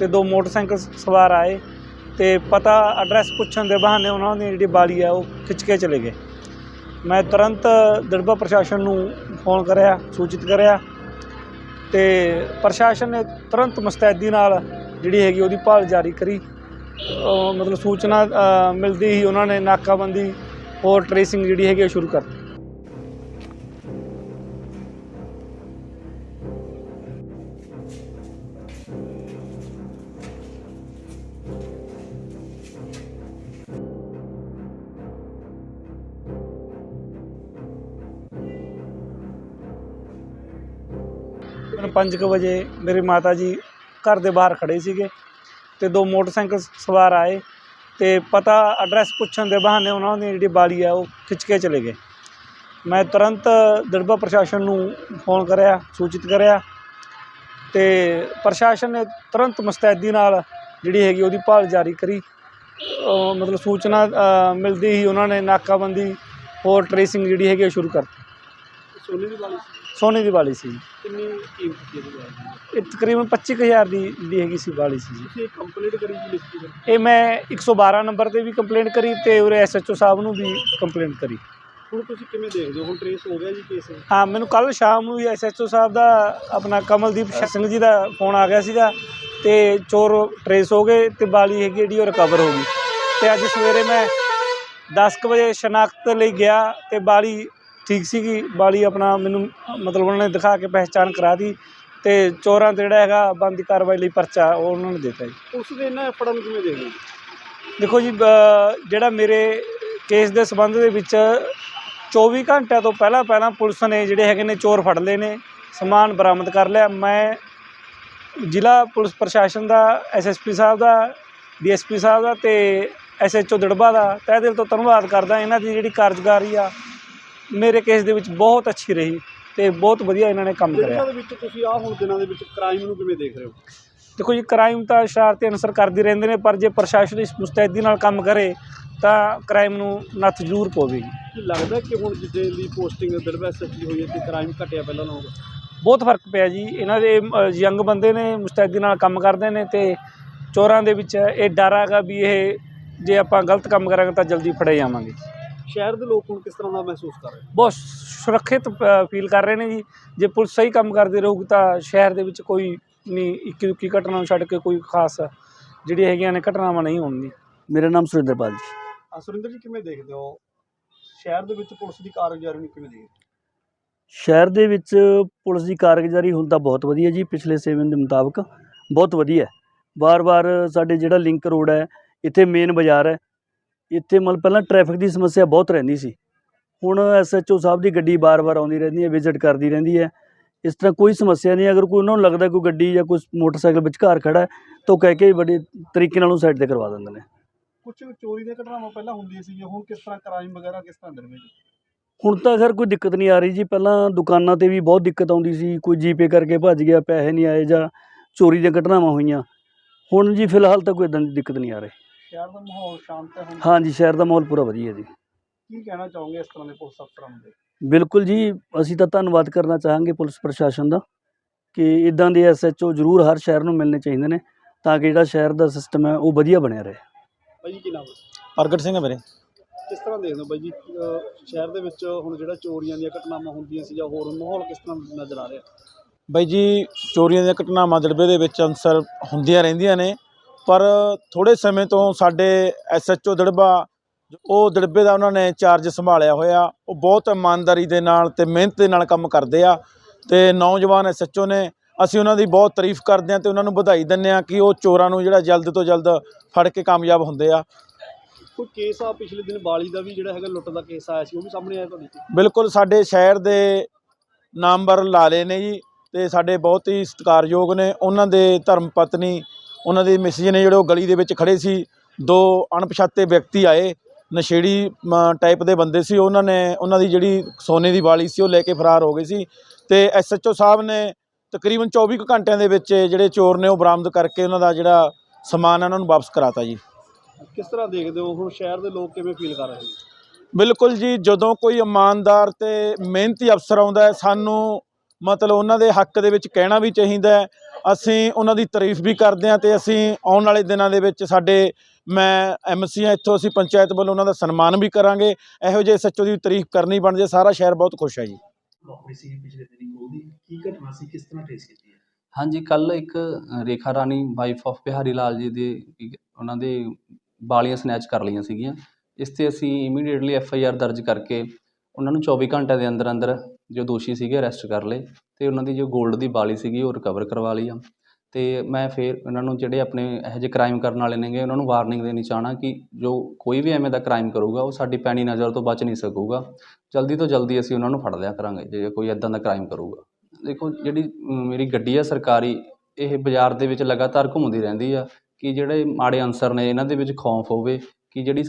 ਤੇ ਦੋ ਮੋਟਰਸਾਈਕਲ ਸਵਾਰ ਆਏ ਤੇ ਪਤਾ ਐਡਰੈਸ ਪੁੱਛਣ ਦੇ ਬਹਾਨੇ ਉਹਨਾਂ ਦੀ ਜਿਹੜੀ ਬਾਲੀ ਆ ਉਹ ਖਿੱਚ ਕੇ ਚਲੇ ਗਏ। ਮੈਂ ਤੁਰੰਤ ਦੜਬਾ ਪ੍ਰਸ਼ਾਸਨ ਨੂੰ ਫੋਨ ਕਰਿਆ, ਸੂਚਿਤ ਕਰਿਆ ਤੇ ਪ੍ਰਸ਼ਾਸਨ ਨੇ ਤੁਰੰਤ ਮੁਸਤੈਦੀ ਨਾਲ ਜਿਹੜੀ ਹੈਗੀ ਉਹਦੀ ਭਾਲ ਜਾਰੀ ਕਰੀ। ਮਤਲਬ ਸੂਚਨਾ ਮਿਲਦੀ ਹੀ ਉਹਨਾਂ ਨੇ ਨਾਕਾਬੰਦੀ ਹੋਰ ਟ੍ਰੇਸਿੰਗ ਜਿਹੜੀ ਹੈਗੀ ਉਹ ਸ਼ੁਰੂ ਕਰਤੀ ਦਿੱਤੀ ਮੈਨੂੰ ਪੰਜ ਕੁ ਵਜੇ ਮੇਰੇ ਮਾਤਾ ਜੀ ਘਰ ਦੇ ਬਾਹਰ ਖੜੇ ਸੀਗੇ ਤੇ ਦੋ ਮੋਟਰਸਾਈਕਲ ਸਵਾਰ ਆਏ ਤੇ ਪਤਾ ਐਡਰੈਸ ਪੁੱਛਣ ਦੇ ਬਹਾਨੇ ਉਹਨਾਂ ਦੀ ਜਿਹੜੀ ਬਾਲੀ ਆ ਉਹ ਖਿੱਚ ਕੇ ਚਲੇ ਗਏ। ਮੈਂ ਤੁਰੰਤ ਦੜਬਾ ਪ੍ਰਸ਼ਾਸਨ ਨੂੰ ਫੋਨ ਕਰਿਆ, ਸੂਚਿਤ ਕਰਿਆ ਤੇ ਪ੍ਰਸ਼ਾਸਨ ਨੇ ਤੁਰੰਤ ਮੁਸਤੈਦੀ ਨਾਲ ਜਿਹੜੀ ਹੈਗੀ ਉਹਦੀ ਭਾਲ ਜਾਰੀ ਕਰੀ। ਮਤਲਬ ਸੂਚਨਾ ਮਿਲਦੀ ਹੀ ਉਹਨਾਂ ਨੇ ਨਾਕਾਬੰਦੀ ਹੋਰ ਟ੍ਰੇਸਿੰਗ ਜਿਹੜੀ ਹੈਗੀ ਉਹ ਸ਼ੁਰੂ ਕਰਤੀ। ਸੋਨੇ ਦੀ ਵਾਲੀ ਸੋਨੇ ਦੀ ਬਾਲੀ ਸੀ। ਕਿੰਨੀ ਕੀਮਤ ਸੀ ਇਹਦੀ ਵਾਲੀ? ਇਹ ਤਕਰੀਬਨ 25000 ਦੀ ਜਿਹੜੀ ਹੈਗੀ ਸੀ ਬਾਲੀ ਸੀ ਜੀ। ਤੁਸੀਂ ਕੰਪਲੀਟ ਕਰੀ ਜੀ ਲਿਖਤੀ ਇਹ ਮੈਂ 112 ਨੰਬਰ ਤੇ ਵੀ ਕੰਪਲੇਂਟ ਕਰੀ ਤੇ ਉਰੇ ਐਸਐਚਓ ਸਾਹਿਬ ਨੂੰ ਵੀ ਕੰਪਲੇਂਟ ਕਰੀ। ਹੁਣ ਤੁਸੀਂ ਕਿਵੇਂ ਦੇਖਦੇ ਹੋ? ਹੁਣ ਟ੍ਰੇਸ ਹੋ ਗਿਆ ਜੀ ਕੇਸ ਹਾਂ ਮੈਨੂੰ ਕੱਲ ਸ਼ਾਮ ਨੂੰ ਹੀ ਐਸਐਚਓ ਸਾਹਿਬ ਦਾ ਆਪਣਾ ਕਮਲਦੀਪ ਸਿੰਘ ਜੀ ਦਾ ਫੋਨ ਆ ਗਿਆ ਸੀਗਾ ਤੇ ਚੋਰ ਟਰੇਸ ਹੋ ਗਏ ਤੇ ਬਾਲੀ ਹੈਗੀ ਜਿਹੜੀ ਉਹ ਰਿਕਵਰ ਹੋ ਗਈ। ਤੇ ਅੱਜ ਸਵੇਰੇ ਮੈਂ 10 ਕੁ ਵਜੇ ਸ਼ਨਾਖਤ ਲਈ ਗਿਆ ਤੇ ਬਾਲੀ ਠੀਕ ਸੀਗੀ ਬਾਲੀ ਆਪਣਾ ਮੈਨੂੰ ਮਤਲਬ ਉਹਨਾਂ ਨੇ ਦਿਖਾ ਕੇ ਪਹਿਚਾਣ ਕਰਾ ਦੀ ਤੇ ਚੋਰਾਂ ਤੇ ਜਿਹੜਾ ਹੈਗਾ ਬੰਦੀ ਕਾਰਵਾਈ ਲਈ ਪਰਚਾ ਉਹ ਉਹਨਾਂ ਨੇ ਦਿੱਤਾ ਜੀ। ਉਸ ਦੇ ਇਹਨਾਂ ਐਫੜਾਂ ਨੂੰ ਕਿਵੇਂ ਦੇਖਦੇ ਦੇਖੋ ਜੀ ਬ- ਜਿਹੜਾ ਮੇਰੇ ਕੇਸ ਦੇ ਸੰਬੰਧ ਦੇ ਵਿੱਚ 24 ਘੰਟਿਆਂ ਤੋਂ ਪਹਿਲਾਂ ਪਹਿਲਾਂ ਪੁਲਿਸ ਨੇ ਜਿਹੜੇ ਹੈਗੇ ਨੇ ਚੋਰ ਫੜ ਲਏ ਨੇ ਸਮਾਨ ਬਰਾਮਦ ਕਰ ਲਿਆ। ਮੈਂ ਜ਼ਿਲ੍ਹਾ ਪੁਲਿਸ ਪ੍ਰਸ਼ਾਸਨ ਦਾ ਐਸਐਸਪੀ ਸਾਹਿਬ ਦਾ ਡੀਐਸਪੀ ਸਾਹਿਬ ਦਾ ਤੇ ਐਸਐਚਓ ਦੜਬਾ ਦਾ ਤਹਿ ਦਿਲ ਤੋਂ ਧੰਨਵਾਦ ਕਰਦਾ। ਇਹਨਾਂ ਦੀ ਜਿਹੜੀ ਕਾਰਜਕਾਰੀ ਆ ਮੇਰੇ ਕੇਸ ਦੇ ਵਿੱਚ ਬਹੁਤ ਅੱਛੀ ਰਹੀ ਤੇ ਬਹੁਤ ਵਧੀਆ ਇਹਨਾਂ ਨੇ ਕੰਮ ਕਰਿਆ। ਦੇ ਵਿੱਚ ਤੁਸੀਂ ਆਹ ਹੁਣ ਦਿਨਾਂ ਦੇ ਵਿੱਚ ਕ੍ਰਾਈਮ ਨੂੰ ਕਿਵੇਂ ਦੇਖ ਰਹੇ ਹੋ? ਦੇਖੋ ਜੀ ਕ੍ਰਾਈਮ ਤਾਂ ਸ਼ਰਾਰਤੀ ਅਨਸਰ ਕਰਦੇ ਰਹਿੰਦੇ ਨੇ ਪਰ ਜੇ ਪ੍ਰਸ਼ਾਸਨ ਇਸ ਮੁਸਤੈਦੀ ਨਾਲ ਕੰਮ ਕਰੇ ਤਾਂ ਕ੍ਰਾਈਮ ਨੂੰ ਨੱਥ ਜ਼ਰੂਰ ਪਵੇਗੀ ਲੱਗਦਾ ਕਿ ਹੁਣ ਜਿੱਦੇ ਦੀ ਪੋਸਟਿੰਗ ਦਿਲਵਾ ਐਸਐਸਪੀ ਹੋਈ ਹੈ ਤੇ ਕ੍ਰਾਈਮ ਘਟਿਆ ਪਹਿਲਾਂ ਨਾਲੋਂ? ਬਹੁਤ ਫ਼ਰਕ ਪਿਆ ਜੀ। ਇਹਨਾਂ ਦੇ ਯੰਗ ਬੰਦੇ ਨੇ ਮੁਸਤੈਦੀ ਨਾਲ ਕੰਮ ਕਰਦੇ ਨੇ ਤੇ ਚੋਰਾਂ ਦੇ ਵਿੱਚ ਇਹ ਡਰ ਹੈਗਾ ਵੀ ਇਹ ਜੇ ਆਪਾਂ ਗਲਤ ਕੰਮ ਕਰਾਂਗੇ ਤਾਂ ਜਲਦੀ ਫੜੇ ਜਾਵਾਂਗੇ। ਸ਼ਹਿਰ ਦੇ ਲੋਕ ਹੁਣ ਕਿਸ ਤਰ੍ਹਾਂ ਦਾ ਮਹਿਸੂਸ ਕਰ ਰਹੇ ਬਹੁਤ ਸੁਰੱਖਿਅਤ ਫੀਲ ਕਰ ਰਹੇ ਨੇ ਜੀ। ਜੇ ਪੁਲਿਸ ਸਹੀ ਕੰਮ ਕਰਦੀ ਰਹੂਗੀ ਤਾਂ ਸ਼ਹਿਰ ਦੇ ਵਿੱਚ ਕੋਈ ਨਹੀਂ ਇੱਕੀ ਦੁੱਕੀ ਘਟਨਾ ਨੂੰ ਛੱਡ ਕੇ ਕੋਈ ਖਾਸ ਜਿਹੜੀ ਹੈਗੀਆਂ ਨੇ ਘਟਨਾਵਾਂ ਨਹੀਂ ਹੋਣਗੀਆਂ। ਮੇਰਾ ਨਾਮ ਸੁਰਿੰਦਰਪਾਲ ਜੀ। ਆ ਸੁਰਿੰਦਰ ਜੀ ਕਿਵੇਂ ਦੇਖਦੇ ਹੋ? ਸ਼ਹਿਰ ਦੇ ਵਿੱਚ ਪੁਲਿਸ ਦੀ ਕਾਰਗੁਜ਼ਾਰੀ ਨੂੰ ਕਿਵੇਂ ਦੇਖਦੇ ਹੋ? ਸ਼ਹਿਰ ਦੇ ਵਿੱਚ ਪੁਲਿਸ ਦੀ ਕਾਰਗੁਜ਼ਾਰੀ ਹੁਣ ਤਾਂ ਬਹੁਤ ਵਧੀਆ ਜੀ ਪਿਛਲੇ ਸੇਵਨ ਦੇ ਮੁਤਾਬਕ ਬਹੁਤ ਵਧੀਆ। ਹੈ ਵਾਰ-ਵਾਰ ਸਾਡੇ ਜਿਹੜਾ ਲਿੰਕ ਰੋਡ ਹੈ ਇੱਥੇ ਮੇਨ ਬਾਜ਼ਾਰ ਹੈ ਇੱਥੇ ਮਤਲਬ ਪਹਿਲਾਂ ਟ੍ਰੈਫਿਕ ਦੀ ਸਮੱਸਿਆ ਬਹੁਤ ਰਹਿੰਦੀ ਸੀ। ਹੁਣ ਐਸਐਚਓ ਸਾਹਿਬ ਦੀ ਗੱਡੀ ਵਾਰ-ਵਾਰ ਆਉਂਦੀ ਰਹਿੰਦੀ ਹੈ ਵਿਜ਼ਿਟ ਕਰਦੀ ਰਹਿੰਦੀ ਹੈ। ਇਸ ਤਰ੍ਹਾਂ ਕੋਈ ਸਮੱਸਿਆ ਨਹੀਂ ਅਗਰ ਕੋਈ ਉਹਨਾਂ ਨੂੰ ਲੱਗਦਾ ਕੋਈ ਗੱਡੀ ਜਾਂ ਕੋਈ ਮੋਟਰਸਾਈਕਲ ਵਿਚਕਾਰ ਖੜਾ ਹੈ ਤਾਂ ਉਹ ਕਹਿ ਕੇ ਬੜੇ ਤਰੀਕੇ ਨਾਲ ਉਹ ਸਾਈਡ ਤੇ ਕਰਵਾ ਦਿੰਦੇ ਨੇ। ਕੁਝ ਚੋਰੀ ਦੀਆਂ ਘਟਨਾਵਾਂ ਪਹਿਲਾਂ ਹੁੰਦੀਆਂ ਸੀ ਹੁਣ ਕਿਸ ਤਰ੍ਹਾਂ ਕ੍ਰਾਈਮ ਵਗੈਰਾ ਕਿਸ ਤਰ੍ਹਾਂ ਜੀ ਹੁਣ ਤਾਂ ਖੈਰ ਕੋਈ ਦਿੱਕਤ ਨਹੀਂ ਆ ਰਹੀ ਜੀ। ਪਹਿਲਾਂ ਦੁਕਾਨਾਂ ਤੇ ਵੀ ਬਹੁਤ ਦਿੱਕਤ ਆਉਂਦੀ ਸੀ ਕੋਈ ਜੀਪੇ ਕਰਕੇ ਭੱਜ ਗਿਆ ਪੈਸੇ ਨਹੀਂ ਆਏ ਜਾਂ ਚੋਰੀ ਦੀਆਂ ਘਟਨਾਵਾਂ ਹੋਈਆਂ। ਹੁਣ ਜੀ ਫਿਲਹਾਲ ਤਾਂ ਕੋਈ ਇਦਾਂ ਦੀ ਦਿੱਕਤ ਨਹੀਂ ਆ ਰਹੀ। ਸ਼ਹਿਰ ਦਾ ਮਾਹੌਲ ਸ਼ਾਂਤ ਹੈ ਹੁਣ ਹਾਂਜੀ ਸ਼ਹਿਰ ਦਾ ਮਾਹੌਲ ਪੂਰਾ ਵਧੀਆ ਜੀ। ਕੀ ਕਹਿਣਾ ਚਾਹੋਗੇ ਇਸ ਤਰ੍ਹਾਂ ਦੇ ਪੁਲਿਸ ਅਫਸਰਾਂ ਕੇ? ਬਿਲਕੁਲ ਜੀ ਅਸੀਂ ਤਾਂ ਧੰਨਵਾਦ ਕਰਨਾ ਚਾਹਾਂਗੇ ਪੁਲਿਸ ਪ੍ਰਸ਼ਾਸਨ ਦਾ ਕਿ ਇਦਾਂ ਦੇ ਐਸਐਚਓ ਜ਼ਰੂਰ ਹਰ ਸ਼ਹਿਰ ਨੂੰ ਮਿਲਣੇ ਚਾਹੀਦੇ ਨੇ ਤਾਂ ਕਿ ਜਿਹੜਾ ਸ਼ਹਿਰ ਦਾ ਸਿਸਟਮ ਹੈ ਉਹ ਵਧੀਆ ਬਣਿਆ ਰਹੇ। ਬਾਈ ਜੀ ਕੀ ਨਾਮ ਹੈ? ਪ੍ਰਗਟ ਸਿੰਘ ਹੈ ਮੇਰੇ। ਕਿਸ ਤਰ੍ਹਾਂ ਦੇਖਦੇ ਹੋ ਬਾਈ ਜੀ ਅਹ ਸ਼ਹਿਰ ਦੇ ਵਿੱਚ ਹੁਣ ਜਿਹੜਾ ਚੋਰੀਆਂ ਦੀਆਂ ਘਟਨਾਵਾਂ ਹੁੰਦੀਆਂ ਸੀ ਜਾਂ ਹੋਰ ਮਾਹੌਲ ਕਿਸ ਤਰ੍ਹਾਂ ਨਜ਼ਰ ਆ ਰਿਹਾ? ਬਾਈ ਜੀ ਚੋਰੀਆਂ ਦੀਆਂ ਘਟਨਾਵਾਂ ਦੜਬੇ ਦੇ ਵਿੱਚ ਅਨਸਰ ਹੁੰਦੀਆਂ ਰਹਿੰਦੀਆਂ ਨੇ। ਪਰ ਥੋੜੇ ਸਮੇਂ ਤੋਂ ਸਾਡੇ ਐਸਐਚਓ ਦੜਬਾ ਉਹ ਦੜਬੇ ਦਾ ਉਹਨਾਂ ਨੇ ਚਾਰਜ ਸੰਭਾਲਿਆ ਹੋਇਆ। ਉਹ ਬਹੁਤ ਇਮਾਨਦਾਰੀ ਦੇ ਨਾਲ ਤੇ ਮਿਹਨਤ ਦੇ ਨਾਲ ਕੰਮ ਕਰਦੇ ਆ ਤੇ ਨੌਜਵਾਨ ਐਸਐਚਓ ਨੇ ਅਸੀਂ ਉਹਨਾਂ ਦੀ ਬਹੁਤ ਤਾਰੀਫ ਕਰਦੇ ਆ ਤੇ ਉਹਨਾਂ ਨੂੰ ਵਧਾਈ ਦਿੰਦੇ ਆ ਕਿ ਉਹ ਚੋਰਾਂ ਨੂੰ ਜਿਹੜਾ ਜਲਦ ਤੋਂ ਜਲਦ ਫੜ ਕੇ ਕਾਮਯਾਬ ਹੁੰਦੇ ਆ। ਕੋਈ ਕੇਸ ਆ ਪਿਛਲੇ ਦਿਨ ਬਾਲੀ ਦਾ ਵੀ ਜਿਹੜਾ ਹੈਗਾ ਲੁੱਟ ਦਾ ਕੇਸ ਆਇਆ ਸੀ ਉਹ ਵੀ ਸਾਹਮਣੇ ਆਇਆ ਤੁਹਾਡੇ ਬਿਲਕੁਲ ਸਾਡੇ ਸ਼ਹਿਰ ਦੇ ਨਾਮਵਰ ਲਾਲੇ ਨੇ ਜੀ ਤੇ ਸਾਡੇ ਬਹੁਤ ਹੀ ਸਤਿਕਾਰਯੋਗ ਨੇ। ਉਹਨਾਂ ਦੇ ਧਰਮ ਪਤਨੀ ਉਹਨਾਂ ਦੇ ਮਿਸਿਜ ਨੇ ਜਿਹੜੇ ਉਹ ਗਲੀ ਦੇ ਵਿੱਚ ਖੜੇ ਸੀ। ਦੋ ਅਣਪਛਾਤੇ ਵਿਅਕਤੀ ਆਏ। ਨਸ਼ੇੜੀ ਟਾਈਪ ਦੇ ਬੰਦੇ ਸੀ। ਉਹਨਾਂ ਨੇ ਉਹਨਾਂ ਦੀ ਜਿਹੜੀ ਸੋਨੇ ਦੀ ਵਾਲੀ ਸੀ ਉਹ ਲੈ ਕੇ ਫਰਾਰ ਹੋ ਗਏ ਸੀ। ਤੇ ਐਸਐਚਓ ਸਾਹਿਬ ਨੇ ਤਕਰੀਬਨ 24 ਕੁ ਘੰਟਿਆਂ ਦੇ ਵਿੱਚ ਜਿਹੜੇ ਚੋਰ ਨੇ ਉਹ ਬਰਾਮਦ ਕਰਕੇ ਉਹਨਾਂ ਦਾ ਜਿਹੜਾ ਸਮਾਨ ਹੈ ਉਹਨਾਂ ਨੂੰ ਵਾਪਸ ਕਰਾਤਾ ਜੀ। ਕਿਸ ਤਰ੍ਹਾਂ ਦੇਖਦੇ ਹੋ? ਹੁਣ ਸ਼ਹਿਰ ਦੇ ਲੋਕ ਕਿਵੇਂ ਫੀਲ ਕਰ ਰਹੇ ਨੇ? ਬਿਲਕੁਲ ਜੀ ਜਦੋਂ ਕੋਈ ਇਮਾਨਦਾਰ ਤੇ ਮਿਹਨਤੀ ਅਫਸਰ ਆਉਂਦਾ ਹੈ ਸਾਨੂੰ ਮਤਲਬ ਉਹਨਾਂ ਦੇ ਹੱਕ ਦੇ ਵਿੱਚ ਕਹਿਣਾ ਵੀ ਚਾਹੀਦਾ ਹੈ। ਅਸੀਂ ਉਹਨਾਂ ਦੀ ਤਾਰੀਫ ਵੀ ਕਰਦੇ ਹਾਂ ਤੇ ਅਸੀਂ ਆਉਣ ਵਾਲੇ ਦਿਨਾਂ ਦੇ ਵਿੱਚ ਸਾਡੇ ਮੈਂ ਐਮਸੀ ਹਾਂ ਇੱਥੋਂ ਅਸੀਂ ਪੰਚਾਇਤ ਵੱਲੋਂ ਉਹਨਾਂ ਦਾ ਸਨਮਾਨ ਵੀ ਕਰਾਂਗੇ। ਇਹੋ ਜਿਹੇ ਸੱਚੋ ਦੀ ਤਾਰੀਫ ਕਰਨੀ ਬਣਦੀ ਹੈ ਸਾਰਾ ਸ਼ਹਿਰ ਬਹੁਤ ਖੁਸ਼ ਹੈ ਜੀ। ਵਾਪਰੀ ਸੀ ਪਿਛਲੇ ਦਿਨੀ ਉਹਦੀ ਕੀ ਘਟਨਾ ਸੀ ਕਿਸ ਤਰ੍ਹਾਂ ਟ੍ਰੇਸ ਕੀਤੀ ਹੈ? ਹਾਂਜੀ ਕੱਲ ਇੱਕ ਰੇਖਾ ਰਾਣੀ ਵਾਈਫ ਆਫ ਬਿਹਾਰੀ ਲਾਲ ਜੀ ਦੇ ਉਹਨਾਂ ਦੇ ਵਾਲੀਆਂ ਸਨੈਚ ਕਰ ਲਈਆਂ ਸੀਗੀਆਂ। ਇਸ ਤੇ ਅਸੀਂ ਇਮੀਡੀਏਟਲੀ ਐਫ ਆਈ ਆਰ ਦਰਜ ਕਰਕੇ ਉਹਨਾਂ ਨੂੰ 24 ਘੰਟਿਆਂ ਦੇ ਅੰਦਰ ਅੰਦਰ ਜੋ ਦੋਸ਼ੀ ਸੀਗੇ ਅਰੈਸਟ ਕਰ ਲਏ ਅਤੇ ਉਹਨਾਂ ਦੀ ਜੋ ਗੋਲਡ ਦੀ ਬਾਲੀ ਸੀਗੀ ਉਹ ਰਿਕਵਰ ਕਰਵਾ ਲਈ ਆ। ਅਤੇ ਮੈਂ ਫਿਰ ਉਹਨਾਂ ਨੂੰ ਜਿਹੜੇ ਆਪਣੇ ਇਹੋ ਜਿਹੇ ਕ੍ਰਾਈਮ ਕਰਨ ਵਾਲੇ ਨੇਗੇ, ਉਹਨਾਂ ਨੂੰ ਵਾਰਨਿੰਗ ਦੇਣੀ ਚਾਹਣਾ ਕਿ ਜੋ ਕੋਈ ਵੀ ਐਵੇਂ ਦਾ ਕ੍ਰਾਈਮ ਕਰੂਗਾ, ਉਹ ਸਾਡੀ ਪੈਣੀ ਨਜ਼ਰ ਤੋਂ ਬਚ ਨਹੀਂ ਸਕੂਗਾ। ਜਲਦੀ ਤੋਂ ਜਲਦੀ ਅਸੀਂ ਉਹਨਾਂ ਨੂੰ ਫੜ ਲਿਆ ਕਰਾਂਗੇ, ਜੇ ਕੋਈ ਇਦਾਂ ਦਾ ਕ੍ਰਾਈਮ ਕਰੂਗਾ। ਦੇਖੋ, ਜਿਹੜੀ ਮੇਰੀ ਗੱਡੀ ਆ ਸਰਕਾਰੀ, ਇਹ ਬਾਜ਼ਾਰ ਦੇ ਵਿੱਚ ਲਗਾਤਾਰ ਘੁੰਮਦੀ ਰਹਿੰਦੀ ਆ ਕਿ ਜਿਹੜੇ ਮਾੜੇ ਅਨਸਰ ਨੇ, ਇਹਨਾਂ ਦੇ ਵਿੱਚ ਖੌਫ ਹੋਵੇ, ਕਿ ਜਿਹੜੀ